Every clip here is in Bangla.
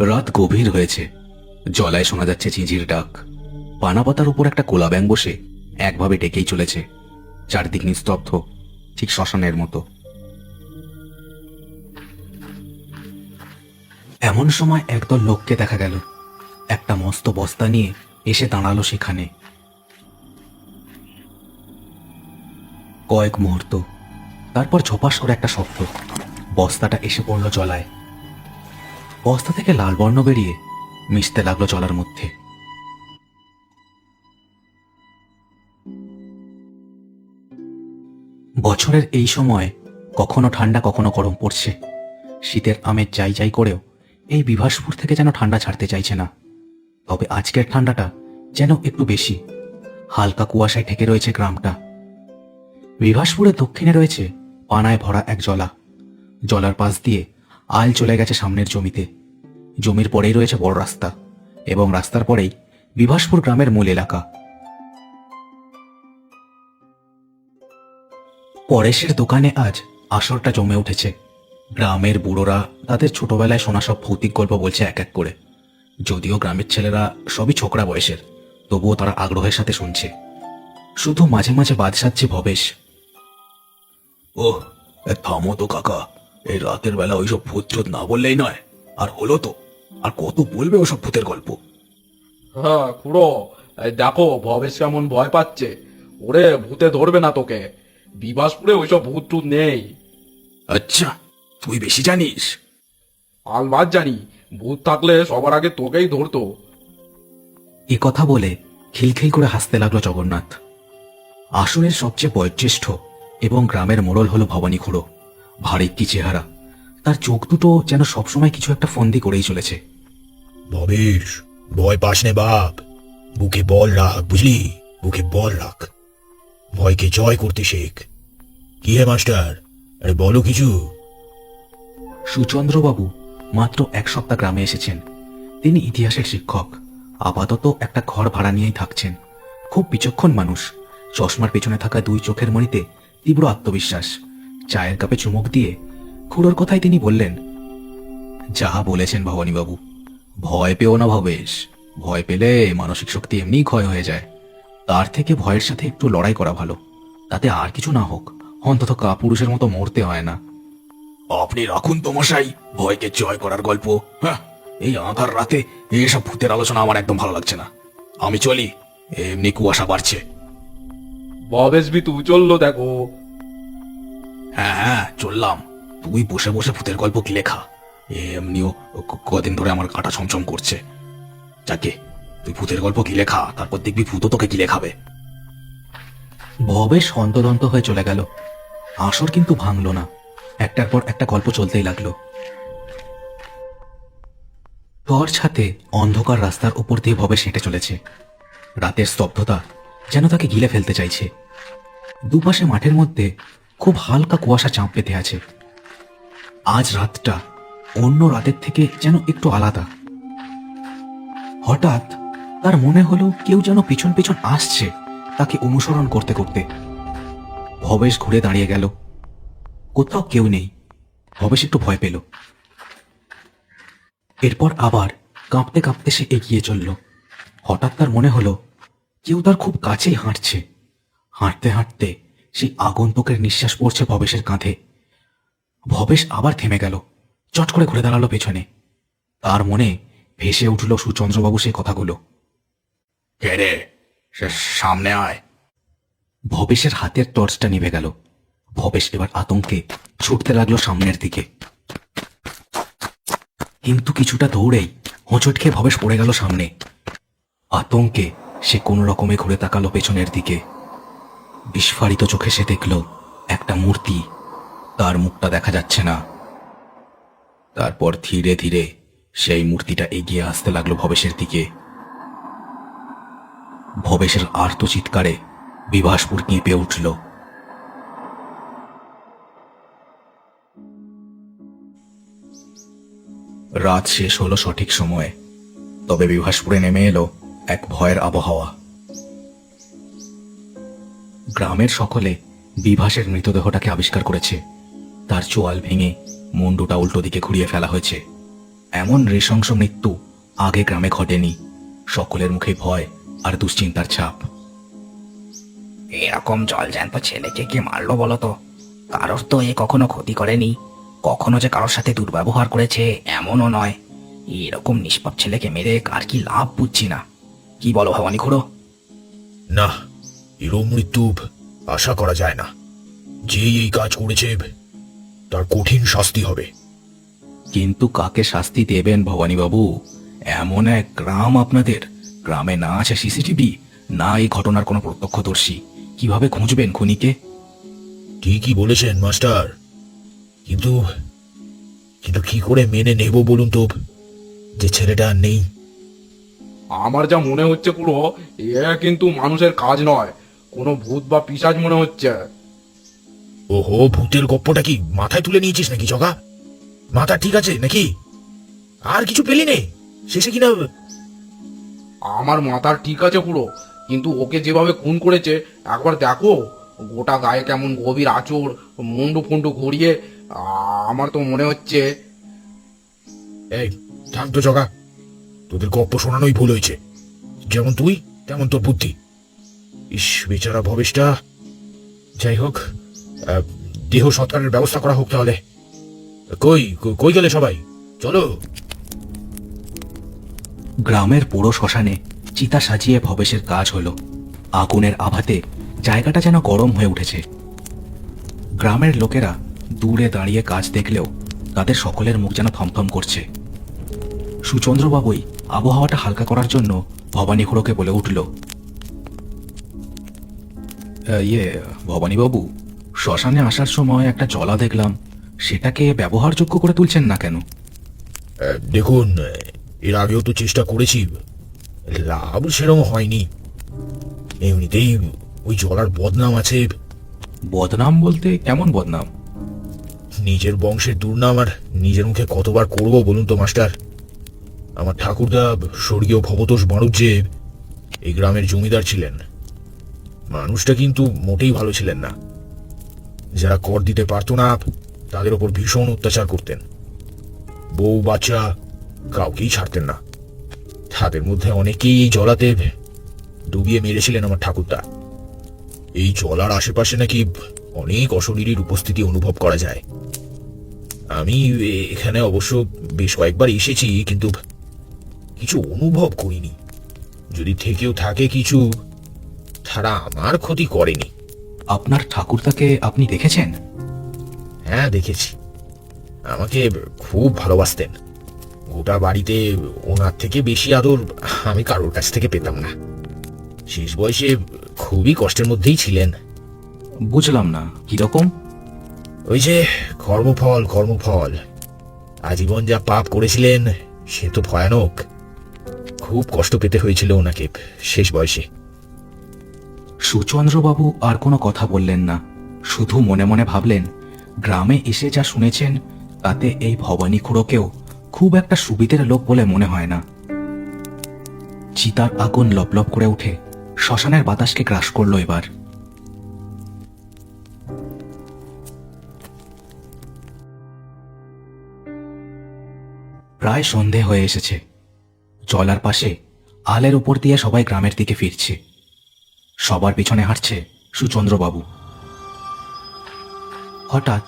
রাত গভীর হয়েছে। জলায় শোনা যাচ্ছে চিঁচির ডাক। পানা পাতার উপর একটা কোলা ব্যাং বসে একভাবে ডেকেই চলেছে। চারদিক নিস্তব্ধ, ঠিক শ্মশানের মতো। এমন সময় একদল লোককে দেখা গেল। একটা মস্ত বস্তা নিয়ে এসে দাঁড়াল সেখানে। কয়েক মুহূর্ত, তারপর ঝোপাস করে একটা শব্দ। বস্তাটা এসে পড়ল জলায়। বস্তা থেকে লাল বর্ণ বেরিয়ে মিশতে লাগল জলার মধ্যে। বছরের এই সময় কখনো ঠান্ডা, কখনো গরম পড়ছে। শীতের আমের যাই যাই করেও এই বিভাসপুর থেকে যেন ঠান্ডা ছাড়তে চাইছে না। তবে আজকের ঠান্ডাটা যেন একটু বেশি। হালকা কুয়াশায় ঢেকে রয়েছে গ্রামটা। বিভাসপুরের দক্ষিণে রয়েছে পানায় ভরা এক জলা। জলার পাশ দিয়ে আল চলে গেছে সামনের জমিতে। জমির পরেই রয়েছে বড় রাস্তা এবং রাস্তার পরেই বিভাসপুর গ্রামের মূল এলাকা। পরেশের দোকানে আজ আসরটা জমে উঠেছে। গ্রামের বুড়োরা তাদের ছোটবেলায় শোনা সব ভৌতিক গল্প বলছে এক এক করে। যদিও গ্রামের ছেলেরা সবই ছোকরা বয়সের, তবুও তারা আগ্রহের সাথে শুনছে। শুধু মাঝে মাঝে বাদ সাজছে ভবেশ। ওহ থামো তো কাকা। এই রাতের বেলা ওইসব ভূত চোদ না বললেই নয়। আর হলো তো আর কত বলবে ওসব ভূতের গল্প? হ্যাঁ খুড়ো এই দেখো ভবেশ কেমন ভয় পাচ্ছে। ওরে ভূতে ধরবে না তোকে। বিবাসপুরে ওইসব ভূত টুত নেই। আচ্ছা তুই বেশি জানিস? আলবাদ জানি ভূত থাকলে সবার আগে তোকেই ধরতো। এ কথা বলে খিলখিল করে হাসতে লাগল জগন্নাথ। আসনের সবচেয়ে বয়োজ্যেষ্ঠ এবং গ্রামের মোড়ল হলো ভবানী খুড়ো ভারী কি চেহারা। তার চোখ দুটো যেন সবসময় কিছু একটা ফন্দি করেই চলেছে। ভবেশ ভয় পাস নে বাপ। বুকে বল রাখ বুঝলি? বুকে বল রাখ। ভয়কে জয় করতে শেখ। কি হে মাস্টার? আরে বলো কিছু। সুচন্দ্রবাবু মাত্র এক সপ্তাহ গ্রামে এসেছেন। তিনি ইতিহাসের শিক্ষক। আপাতত একটা ঘর ভাড়া নিয়েই থাকছেন। খুব বিচক্ষণ মানুষ। চশমার পেছনে থাকা দুই চোখের মণিতে তীব্র আত্মবিশ্বাস। চায়ের কাপে চুমুক দিয়ে খুড়োর কথাই তিনি বললেন, যা বলেছেন ভবানীবাবু, ভয় পেও না ভবেশ। ভয় পেলে মানসিক শক্তি এমনিই ক্ষয় হয়ে যায়। তার থেকে ভয়ের সাথে একটু লড়াই করা ভালো। তাতে আর কিছু না হোক, অন্তত কাপুরুষের মতো মরতে হয় না। আপনি রাখুন তো মশাই, ভয়কে জয় করার গল্প। হ্যাঁ এই আঁধার রাতে এসব ভূতের আলোচনা আমার একদম ভালো লাগছে না। আমি চলি, এমনি কুয়াশা বাড়ছে। ভবেশ বিতু, চলল দেখো। হ্যাঁ হ্যাঁ চললাম। তুই বসে বসে ভূতের গল্প লেখা? এমনিও কদিন ধরে আমার কাটা ছমছম করছে। যাকে, তুই ভূতের গল্প কি লেখা? তারপর দেখবি ভূত তোকে কি লেখাবে। ভবেশ হন্তদন্ত হয়ে চলে গেল। আসর কিন্তু ভাঙল না। একটার পর একটা গল্প চলতেই লাগল। টর্চ হাতে অন্ধকার রাস্তার উপর দিয়ে ভবেশ হেঁটে চলেছে। রাতের স্তব্ধতা যেন তাকে গিলে ফেলতে চাইছে। দুপাশে মাঠের মধ্যে খুব হালকা কুয়াশা চাঁপ পেতে আছে। আজ রাতটা অন্য রাতের থেকে যেন একটু আলাদা। হঠাৎ তার মনে হলো কেউ যেন পিছন পিছন আসছে তাকে অনুসরণ করতে করতে। ভবেশ ঘুরে দাঁড়িয়ে গেল। কোথাও কেউ নেই। ভবেশ একটু ভয় পেল। এরপর আবার কাঁপতে কাঁপতে সে এগিয়ে চলল। হঠাৎ তার মনে হলো, কেউ তার খুব কাছেই হাঁটছে। হাঁটতে হাঁটতে সেই আগন্তুকের নিঃশ্বাস পড়ছে ভবেশের কাঁধে। ভবেশ আবার থেমে গেল, চট করে ঘুরে দাঁড়াল পেছনে। তার মনে ভেসে উঠল সুচন্দ্রবাবু সেই কথাগুলো। রে? সে সামনে আয়। ভবেশের হাতের টর্চটা নিভে গেল। ভবেশ এবার আতঙ্কে ছুটতে লাগল সামনের দিকে। কিন্তু কিছুটা দৌড়েই হোঁচট খেয়ে ভবেশ পড়ে গেল সামনে। আতঙ্কে সে কোনো রকমে ঘুরে তাকালো পেছনের দিকে। বিস্ফারিত চোখে সে দেখল একটা মূর্তি। তার মুখটা দেখা যাচ্ছে না। তারপর ধীরে ধীরে সেই মূর্তিটা এগিয়ে আসতে লাগল ভবেশের দিকে। ভবেশের আর্ত চিৎকারে বিভাসপুর কেঁপে উঠল। রাত শেষ হলো সঠিক সময়ে। তবে বিভাসপুরে নেমে এলো এক ভয়ের আবহাওয়া। গ্রামের সকলে বিভাসের মৃতদেহটাকে আবিষ্কার করেছে। তার চোয়াল ভেঙে মুন্ডুটা উল্টো দিকে ঘুরিয়ে ফেলা হয়েছে। এমন নৃশংস মৃত্যু আগে গ্রামে ঘটেনি। সকলের মুখে ভয় আর দুশ্চিন্তার ছাপ। এরকম জল জলজ্যান্ত ছেলেকে কে মারলো বলো তো? কারোর তো এ কখনো ক্ষতি করেনি। কখনো যে কারোর সাথে দুর্ব্যবহার করেছে, এমনও নয়। এরকম নিষ্পাপ ছেলেকে মেরে কার কি লাভ বুঝছি না। কি বলো ভবানী খুড়ো? না এরম মৃত্যু আশা করা যায় না। যেই এই কাজ করেছে তার কঠিন শাস্তি হবে। কিন্তু কাকে শাস্তি দেবেন ভবানীবাবু? এমন এক গ্রাম আপনাদের। গ্রামে না আছে সিসিটিভি না এই ঘটনার কোনো প্রত্যক্ষদর্শী। কীভাবে খুঁজবেন খুনিকে? ঠিকই বলেছেন মাস্টার। কিন্তু কিন্তু কি করে মেনে নেব বলুন তো যে ছেলেটা আর নেই? আমার যা মনে হচ্ছে পুরো এ কিন্তু মানুষের কাজ নয়। কোনো ভূত বা পিসাজ মনে হচ্ছে। ওহো ভূতের গপ্পটা কি মাথায় তুলে নিয়েছিস নাকি জগা? মাথা ঠিক আছে নাকি? আর কিছু পেলি নে? শেষে কিনা আমার মাথার ঠিক আছে পুরো কিন্তু ওকে যেভাবে খুন করেছে একবার দেখো গোটা গায়ে কেমন গভীর আঁচড় মুন্ডু ফুন্ডু ঘুরিয়ে আমার তো মনে হচ্ছে। এই থাম তো জগা। তোদের গপ্প শোনানোই ভুল হয়েছে। যেমন তুই তেমন তোর বুদ্ধি। ইস, বেচারা যাই হোক দেহ সৎকারের ব্যবস্থা করা হোক তাহলে। কই- কই গেলে সবাই? চলো। গ্রামের পুরো শ্মশানে চিতা সাজিয়ে ভবেশের কাজ হলো। আগুনের আভাতে জায়গাটা যেন গরম হয়ে উঠেছে। গ্রামের লোকেরা দূরে দাঁড়িয়ে কাজ দেখলেও তাদের সকলের মুখ যেন থমথম করছে। সুচন্দ্রবাবুই আবহাওয়াটা হালকা করার জন্য ভবানী খুড়োকে বলে উঠল ইয়ে ভবানীবাবু শ্মশানে আসার সময় একটা জলা দেখলাম। সেটাকে ব্যবহারযোগ্য করে তুলছেন না কেন? দেখুন এর আগেও তো চেষ্টা করেছি। লাভ সেরকম হয়নি। এমনিতেই ওই জলার বদনাম আছে। বদনাম বলতে কেমন বদনাম? নিজের বংশের দুর্নাম আর নিজের মুখে কতবার করব বলুন তো মাস্টার? আমার ঠাকুরদা স্বর্গীয় ভবতোষ বাণুজ্যে এই গ্রামের জমিদার ছিলেন। মানুষটা কিন্তু মোটেই ভালো ছিলেন না। যারা কর দিতে পারতো না, তাদের ওপর ভীষণ অত্যাচার করতেন। বউ, বাচ্চা কাউকেই ছাড়তেন না। তাদের মধ্যে অনেকেই এই জলাতে ডুবিয়ে মেরেছিলেন আমার ঠাকুরদা। এই জলার আশেপাশে নাকি অনেক অশরীরীর উপস্থিতি অনুভব করা যায়। আমি এখানে অবশ্য বেশ কয়েকবার এসেছি, কিন্তু কিছু অনুভব করিনি। যদি থেকেও থাকে কিছু তারা আমার ক্ষতি করেনি। আপনার ঠাকুরদাকে আপনি দেখেছেন? হ্যাঁ দেখেছি। আমাকে খুব ভালোবাসতেন। গোটা বাড়িতে ওনার থেকে বেশি আদর আমি কারোর কাছ থেকে পেতাম না। শেষ বয়সে খুবই কষ্টের মধ্যেই ছিলেন। বুঝলাম না কীরকম? ওই যে কর্মফল কর্মফল। আজীবন যা পাপ করেছিলেন সে তো ভয়ানক। খুব কষ্ট পেতে হয়েছিল ওনাকে শেষ বয়সে। সুচন্দ্রবাবু আর কোনো কথা বললেন না। শুধু মনে মনে ভাবলেন, গ্রামে এসে যা শুনেছেন, তাতে এই ভবানী খুঁড়োকেও খুব একটা সুবিধের লোক বলে মনে হয় না। চিতার আগুন লপলপ করে উঠে শ্মশানের বাতাসকে গ্রাস করল এবার। প্রায় সন্ধে হয়ে এসেছে। জলার পাশে আলের উপর দিয়ে সবাই গ্রামের দিকে ফিরছে। সবার পিছনে হাঁটছে সুচন্দ্রবাবু। হঠাৎ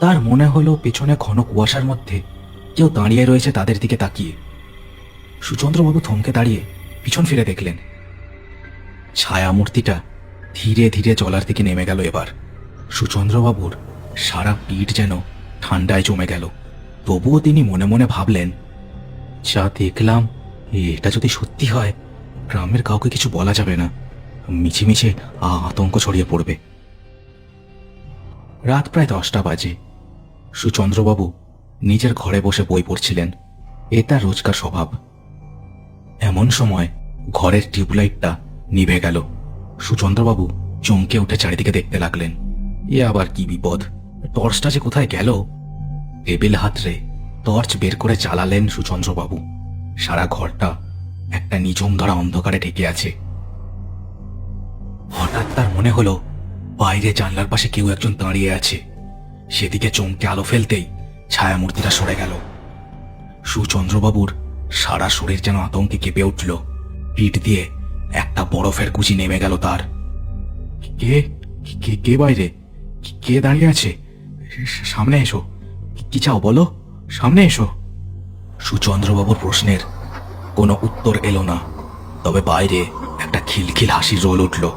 তার মনে হলো পেছনে ঘন কুয়াশার মধ্যে কেউ দাঁড়িয়ে রয়েছে তাদের দিকে তাকিয়ে। সুচন্দ্রবাবু থমকে দাঁড়িয়ে পিছন ফিরে দেখলেন। ছায়ামূর্তিটা ধীরে ধীরে জলার দিকে নেমে গেল এবার। সুচন্দ্রবাবুর সারা পিঠ যেন ঠান্ডায় জমে গেল। তবুও তিনি মনে মনে ভাবলেন, যা দেখলাম, এটা যদি সত্যি হয়, গ্রামের কাউকে কিছু বলা যাবে না। মিছিমিছে আতঙ্ক ছড়িয়ে পড়বে। রাত প্রায় দশটা বাজে। সুচন্দ্রবাবু নিজের ঘরে বসে বই পড়ছিলেন। এ তার রোজকার স্বভাব। এমন সময় ঘরের টিউবলাইটটা নিভে গেল। সুচন্দ্রবাবু চমকে উঠে চারিদিকে দেখতে লাগলেন। এ আবার কি বিপদ? টর্চটা যে কোথায় গেল? টেবিল হাতরে টর্চ বের করে চালালেন সুচন্দ্রবাবু। সারা ঘরটা একটা নিঝুম ধরা অন্ধকারে ঢেকে আছে। তার মনে হলো, বাইরে জানলার পাশে কেউ একজন দাঁড়িয়ে আছে। সেদিকে চমকে আলো ফেলতেই ছায়ামূর্তিটা সরে গেল। সুচন্দ্রবাবুর সারা শরীর যেন আতঙ্কে কেঁপে উঠল। পিঠ দিয়ে একটা বরফের কুচি নেমে গেল তার। কে কে কে বাইরে? কে দাঁড়িয়ে আছে? সামনে এসো। কি চাও বলো? সামনে এসো। সুচন্দ্রবাবুর প্রশ্নের কোনো উত্তর এলো না। তবে বাইরে একটা খিলখিল হাসির রোল উঠল।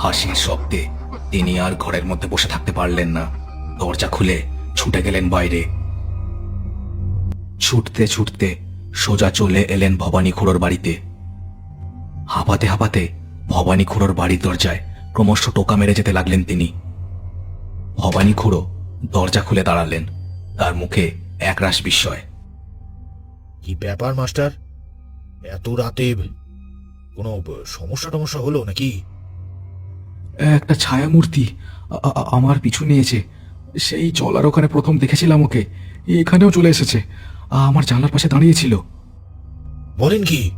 হাসির শব্দে তিনি আর ঘরের মধ্যে বসে থাকতে পারলেন না। দরজা খুলে ছুটে গেলেন বাইরে। ছুটতে ছুটতে সোজা চলে এলেন ভবানী খুড়োর বাড়িতে। হাঁপাতে হাঁপাতে ভবানী খুড়োর বাড়ির দরজায় ক্রমশ টোকা মেরে যেতে লাগলেন তিনি। ভবানী খুড়ো দরজা খুলে দাঁড়ালেন। তার মুখে একরাশ বিস্ময়। কি ব্যাপার, মাস্টার? এত রাতে কোনো সমস্যা টমস্যা হলো নাকি? একটা ছায়া মূর্তি আ- আ- আমার পিছু নিয়েছে। সেই চলার ওখানে প্রথম দেখেছিলাম ওকে। এখানেও চলে এসেছে। আমার জানলার পাশে দাঁড়িয়েছিল। বলেন কি?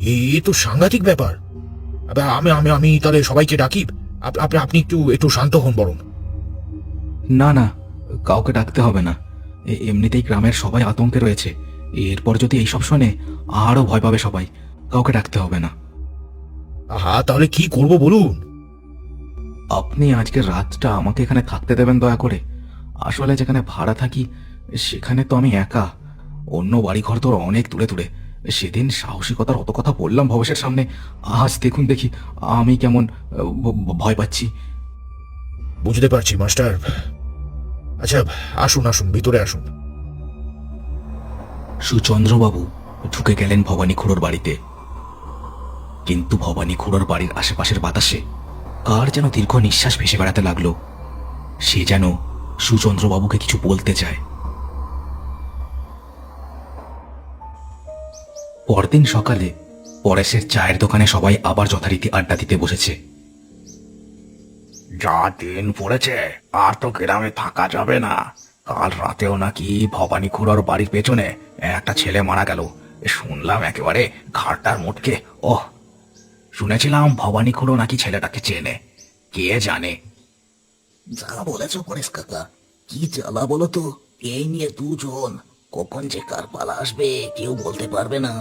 এ তো সাংঘাতিক ব্যাপার। আমি আমি আমি তাহলে সবাইকে ডাকি? আপ- আপনি আপনি একটু একটু শান্ত হন বরং। না না কাউকে ডাকতে হবে না। এমনিতেই গ্রামের সবাই আতঙ্কে রয়েছে। এরপর যদি এইসব শোনে আরও ভয় পাবে সবাই। কাউকে ডাকতে হবে না। আহা তাহলে কি করব বলুন? আপনি আজকে রাতটা আমাকে এখানে থাকতে দেবেন দয়া করে। আসলে যেখানে ভাড়া থাকি সেখানে তো আমি একা। অন্য বাড়িঘর তো অনেক দূরে দূরে। সেদিন সাহসিকতার অত কথা বললাম ভবেশের সামনে। আজ দেখুন দেখি আমি কেমন ভয় পাচ্ছি। বুঝতে পারছি মাস্টার। আচ্ছা আসুন আসুন ভিতরে আসুন। সুচন্দ্রবাবু ঢুকে গেলেন ভবানী খুড়োর বাড়িতে। কিন্তু ভবানী খুড়োর বাড়ির আশেপাশের বাতাসে কার যেন দীর্ঘ নিঃশ্বাস ভেসে বেড়াতে লাগল। সে যেন সুচন্দ্রবাবুকে কিছু বলতে চায়। পরদিন সকালে পরেশের চায়ের দোকানে সবাই আবার যথারীতি আড্ডা দিতে বসেছে। যা দিন পড়েছে, আর তো গ্রামে থাকা যাবে না। কাল রাতেও নাকি ভবানী খুড়োর বাড়ির পেছনে একটা ছেলে মারা গেল। শুনলাম একেবারে ঘাটটার মোটকে। ওহ শুনেছিলাম ভবানী খুড়ো নাকি ছেলেটাকে চেনে। কে জানে? যা বলেছ পরেশ কাকা, কি জ্বালা বলো তো? এই নিয়ে দুজন, কখন যে কার পালা আসবে, কেউ বলতে পারবে না।